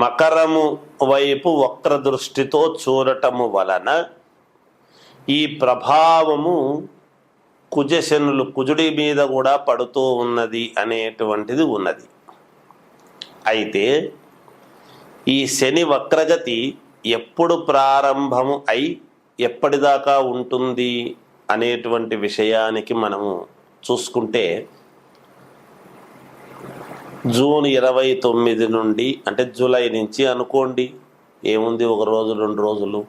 మకరము వైపు వక్ర దృష్టితో చూడటము వలన ఈ ప్రభావము కుజశనులు కుజుడి మీద కూడా పడుతూ ఉన్నది అనేటువంటిది ఉన్నది. అయితే ఈ శని వక్రగతి ఎప్పుడు ప్రారంభము అయి ఎప్పటిదాకా ఉంటుంది అనేటువంటి విషయానికి మనము చూసుకుంటే జూన్ ఇరవై తొమ్మిది నుండి అంటే జూలై నుంచి అనుకోండి. ఏముంది ఒక రోజు రెండు రోజులు?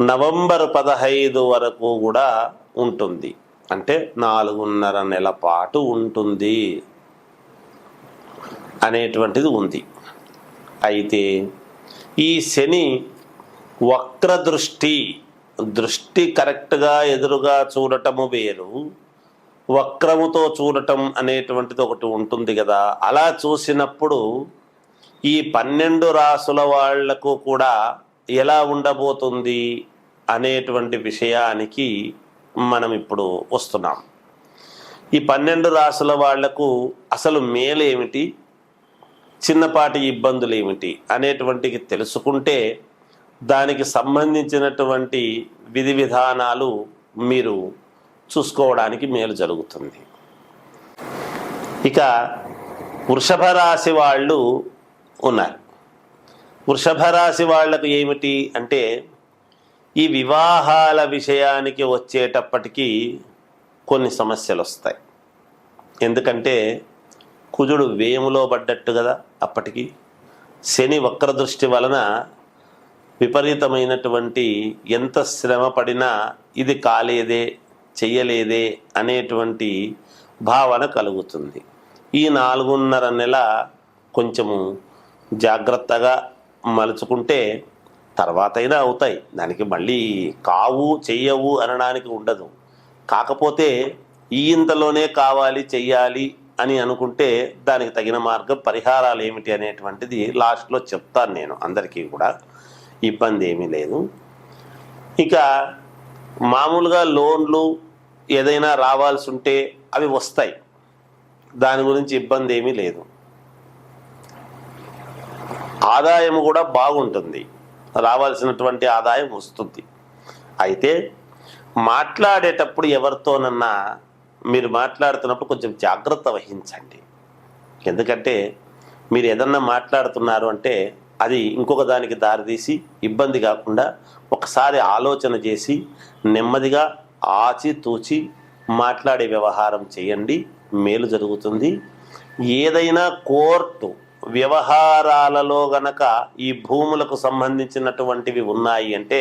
నవంబర్ పదహైదు వరకు కూడా ఉంటుంది. అంటే నాలుగున్నర నెల పాటు ఉంటుంది అనేటువంటిది ఉంది. అయితే ఈ శని వక్ర దృష్టి దృష్టి కరెక్ట్గా ఎదురుగా చూడటము వేరు. వక్రముతో చూడటం అనేటువంటిది ఒకటి ఉంటుంది కదా. అలా చూసినప్పుడు ఈ పన్నెండు రాసుల వాళ్ళకు కూడా ఎలా ఉండబోతుంది అనేటువంటి విషయానికి మనం ఇప్పుడు వస్తున్నాం. ఈ పన్నెండు రాసుల వాళ్ళకు అసలు మేలేమిటి చిన్నపాటి ఇబ్బందులు ఏమిటి? అనేటువంటివి తెలుసుకుంటే దానికి సంబంధించినటువంటి విధి విధానాలు మీరు చూసుకోవడానికి మేలు జరుగుతుంది. ఇక వృషభ రాశి వాళ్ళు ఉన్నారు. వృషభ రాశి వాళ్ళకు ఏమిటి అంటే ఈ వివాహాల విషయానికి వచ్చేటప్పటికీ కొన్ని సమస్యలు వస్తాయి. ఎందుకంటే కుజుడు వేములో పడ్డట్టు కదా అప్పటికి. శని వక్రదృష్టి వలన విపరీతమైనటువంటి ఎంత శ్రమ పడినా ఇది కాలేదే చెయ్యలేదే అనేటువంటి భావన కలుగుతుంది. ఈ నాలుగున్నర నెల కొంచెము జాగ్రత్తగా మలుచుకుంటే తర్వాతైనా అవుతాయి. దానికి మళ్ళీ కావు చెయ్యవు అనడానికి ఉండదు. కాకపోతే ఈ ఇంతలోనే కావాలి చెయ్యాలి అని అనుకుంటే దానికి తగిన మార్గం పరిహారాలు ఏమిటి అనేటువంటిది లాస్ట్లో చెప్తాను నేను అందరికీ కూడా. ఇబ్బంది ఏమీ లేదు. ఇక మామూలుగా లోన్లు ఏదైనా రావాల్సి ఉంటే అవి వస్తాయి. దాని గురించి ఇబ్బంది ఏమీ లేదు. ఆదాయం కూడా బాగుంటుంది. రావాల్సినటువంటి ఆదాయం వస్తుంది. అయితే మాట్లాడేటప్పుడు ఎవరితోనన్నా మీరు మాట్లాడుతున్నప్పుడు కొంచెం జాగ్రత్త వహించండి. ఎందుకంటే మీరు ఏదన్నా మాట్లాడుతున్నారు అంటే అది ఇంకొక దానికి దారితీసి ఇబ్బంది కాకుండా ఒకసారి ఆలోచన చేసి నెమ్మదిగా ఆచి తూచి మాట్లాడే వ్యవహారం చేయండి. మేలు జరుగుతుంది. ఏదైనా కోర్టు వ్యవహారాలలో గనక ఈ భూములకు సంబంధించినటువంటివి ఉన్నాయి అంటే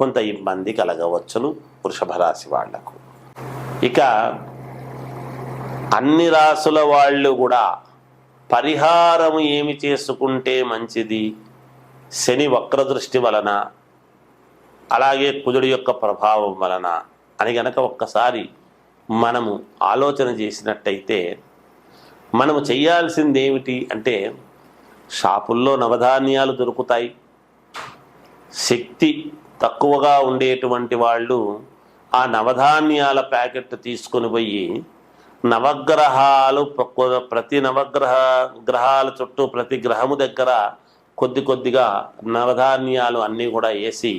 కొంత ఇబ్బంది కలగవచ్చును వృషభ రాశి వాళ్ళకు. ఇక అన్ని రాసుల వాళ్ళు కూడా పరిహారము ఏమి చేసుకుంటే మంచిది? శని వక్రదృష్టి వలన అలాగే కుజుడి యొక్క ప్రభావం వలన అని గనక ఒక్కసారి మనము ఆలోచన చేసినట్టయితే మనము చేయాల్సింది ఏమిటి అంటే షాపుల్లో నవధాన్యాలు దొరుకుతాయి. శక్తి తక్కువగా ఉండేటువంటి వాళ్ళు ఆ నవధాన్యాల ప్యాకెట్ తీసుకొని పోయి నవగ్రహాలు ప్రతి నవగ్రహ గ్రహాల చుట్టూ ప్రతి గ్రహము దగ్గర కొద్ది కొద్దిగా నవధాన్యాలు అన్నీ కూడా వేసి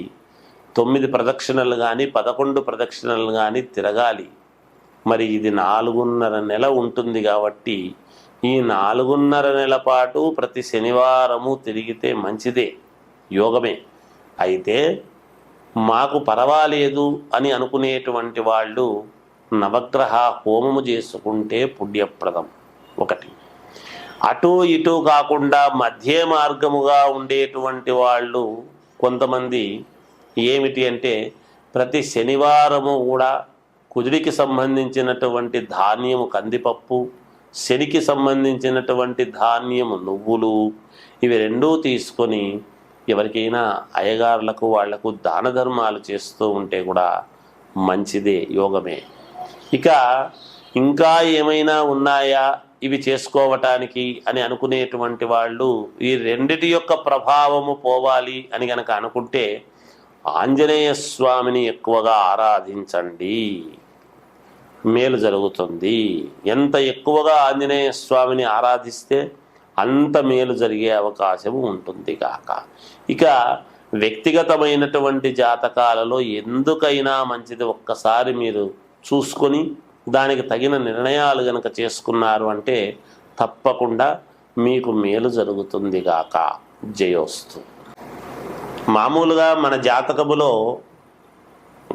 తొమ్మిది ప్రదక్షిణలు కానీ పదకొండు ప్రదక్షిణలు కానీ తిరగాలి. మరి ఇది నాలుగున్నర నెల ఉంటుంది కాబట్టి ఈ నాలుగున్నర నెల పాటు ప్రతి శనివారము తిరిగితే మంచిదే యోగమే. అయితే మాకు పర్వాలేదు అని అనుకునేటువంటి వాళ్ళు నవగ్రహ హోమము చేసుకుంటే పుణ్యప్రదం. ఒకటి. అటు ఇటు కాకుండా మధ్య మార్గముగా ఉండేటువంటి వాళ్ళు కొంతమంది ఏమిటి అంటే ప్రతి శనివారము కూడా కుజుడికి సంబంధించినటువంటి ధాన్యము కందిపప్పు శనికి సంబంధించినటువంటి ధాన్యము నువ్వులు ఇవి రెండూ తీసుకొని ఎవరికైనా అయ్యగారులకు వాళ్ళకు దాన ధర్మాలు చేస్తూ ఉంటే కూడా మంచిదే యోగమే. ఇక ఇంకా ఏమైనా ఉన్నాయా? ఇవి చేసుకోవటానికి అని అనుకునేటువంటి వాళ్ళు ఈ రెండిటి యొక్క ప్రభావము పోవాలి అని గనక అనుకుంటే ఆంజనేయ స్వామిని ఎక్కువగా ఆరాధించండి. మేలు జరుగుతుంది. ఎంత ఎక్కువగా ఆంజనేయ స్వామిని ఆరాధిస్తే అంత మేలు జరిగే అవకాశం ఉంటుంది కాక. ఇక వ్యక్తిగతమైనటువంటి జాతకాలలో ఎందుకైనా మంచిది ఒక్కసారి మీరు చూసుకొని దానికి తగిన నిర్ణయాలు గనక చేసుకున్నారు అంటే తప్పకుండా మీకు మేలు జరుగుతుంది గాక. జయోస్తు. మామూలుగా మన జాతకములో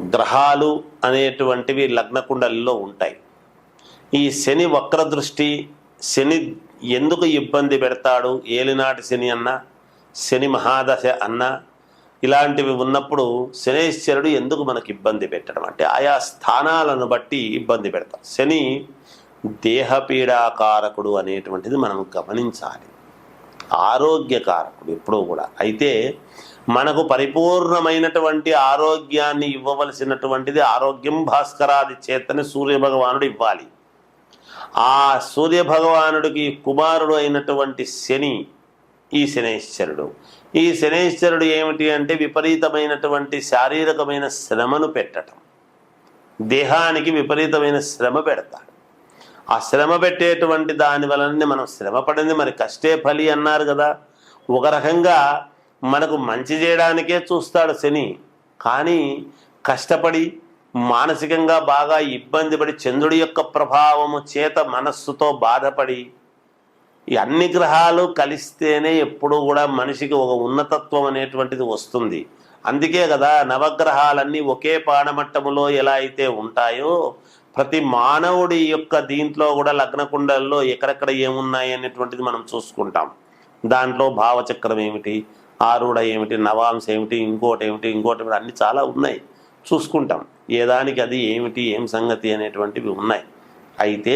గ్రహాలు అనేటువంటివి లగ్నకుండలిలో ఉంటాయి. ఈ శని వక్రదృష్టి శని ఎందుకు ఇబ్బంది పెడతాడు? ఏలినాటి శని అన్న శని మహాదశ అన్న ఇలాంటివి ఉన్నప్పుడు శనేశ్వరుడు ఎందుకు మనకి ఇబ్బంది పెట్టడం అంటే ఆయా స్థానాలను బట్టి ఇబ్బంది పెడతాం. శని దేహపీడాకారకుడు అనేటువంటిది మనం గమనించాలి. ఆరోగ్యకారకుడు ఎప్పుడూ కూడా. అయితే మనకు పరిపూర్ణమైనటువంటి ఆరోగ్యాన్ని ఇవ్వవలసినటువంటిది ఆరోగ్యం భాస్కరాది చేతని సూర్యభగవానుడు ఇవ్వాలి. ఆ సూర్యభగవానుడికి కుమారుడు అయినటువంటి శని ఈ శనేశ్వరుడు. ఈ శనేశ్వరుడు ఏమిటి అంటే విపరీతమైనటువంటి శారీరకమైన శ్రమను పెట్టడం. దేహానికి విపరీతమైన శ్రమ పెడతాడు. ఆ శ్రమ పెట్టేటువంటి దాని వలన మనం శ్రమ పడింది మరి కష్టే ఫలి అన్నారు కదా. ఒక రకంగా మనకు మంచి చేయడానికే చూస్తాడు శని. కానీ కష్టపడి మానసికంగా బాగా ఇబ్బంది పడి చంద్రుడి యొక్క ప్రభావము చేత మనస్సుతో బాధపడి ఈ అన్ని గ్రహాలు కలిస్తేనే ఎప్పుడు కూడా మనిషికి ఒక ఉన్నతత్వం అనేటువంటిది వస్తుంది. అందుకే కదా నవగ్రహాలన్నీ ఒకే పాడమట్టములో ఎలా అయితే ఉంటాయో ప్రతి మానవుడి యొక్క దీంట్లో కూడా లగ్న కుండల్లో ఎక్కడెక్కడ ఏమున్నాయి అనేటువంటిది మనం చూసుకుంటాం. దాంట్లో భావచక్రం ఏమిటి ఆరుడ ఏమిటి నవాంశ ఏమిటి ఇంకోటి ఏమిటి ఇంకోటి ఏమిటి అన్ని చాలా ఉన్నాయి. చూసుకుంటాం. ఏ దానికి అది ఏమిటి ఏం సంగతి అనేటువంటివి ఉన్నాయి. అయితే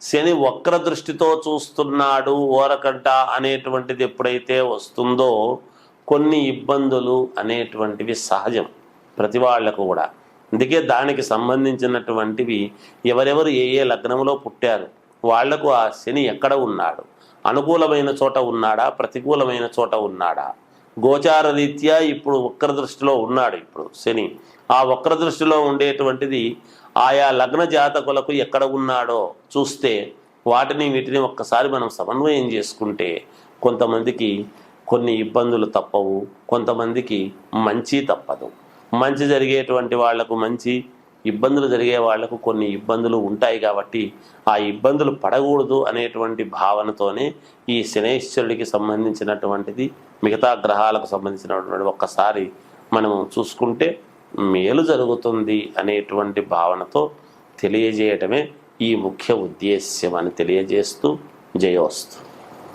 శని వక్ర దృష్టితో చూస్తున్నాడు ఓరకంట అనేటువంటిది ఎప్పుడైతే వస్తుందో కొన్ని ఇబ్బందులు అనేటువంటివి సహజం ప్రతి వాళ్ళకు కూడా. అందుకే దానికి సంబంధించినటువంటివి ఎవరెవరు ఏ ఏ లగ్నంలో పుట్టారు వాళ్ళకు ఆ శని ఎక్కడ ఉన్నాడు అనుకూలమైన చోట ఉన్నాడా ప్రతికూలమైన చోట ఉన్నాడా గోచార రీత్యా ఇప్పుడు వక్ర దృష్టిలో ఉన్నాడు ఇప్పుడు శని. ఆ వక్ర దృష్టిలో ఉండేటువంటిది ఆయా లగ్న జాతకులకు ఎక్కడ ఉన్నాడో చూస్తే వాటిని వీటిని ఒక్కసారి మనం సమన్వయం చేసుకుంటే కొంతమందికి కొన్ని ఇబ్బందులు తప్పవు కొంతమందికి మంచి తప్పదు. మంచి జరిగేటువంటి వాళ్ళకు మంచి ఇబ్బందులు జరిగే వాళ్ళకు కొన్ని ఇబ్బందులు ఉంటాయి కాబట్టి ఆ ఇబ్బందులు పడకూడదు అనేటువంటి భావనతోనే ఈ శనేశ్వరుడికి సంబంధించినటువంటిది మిగతా గ్రహాలకు సంబంధించినటువంటి ఒక్కసారి మనము చూసుకుంటే మేలు జరుగుతుంది అనేటువంటి భావనతో తెలియజేయటమే ఈ ముఖ్య ఉద్దేశ్యం అని తెలియజేస్తూ జయోస్తు.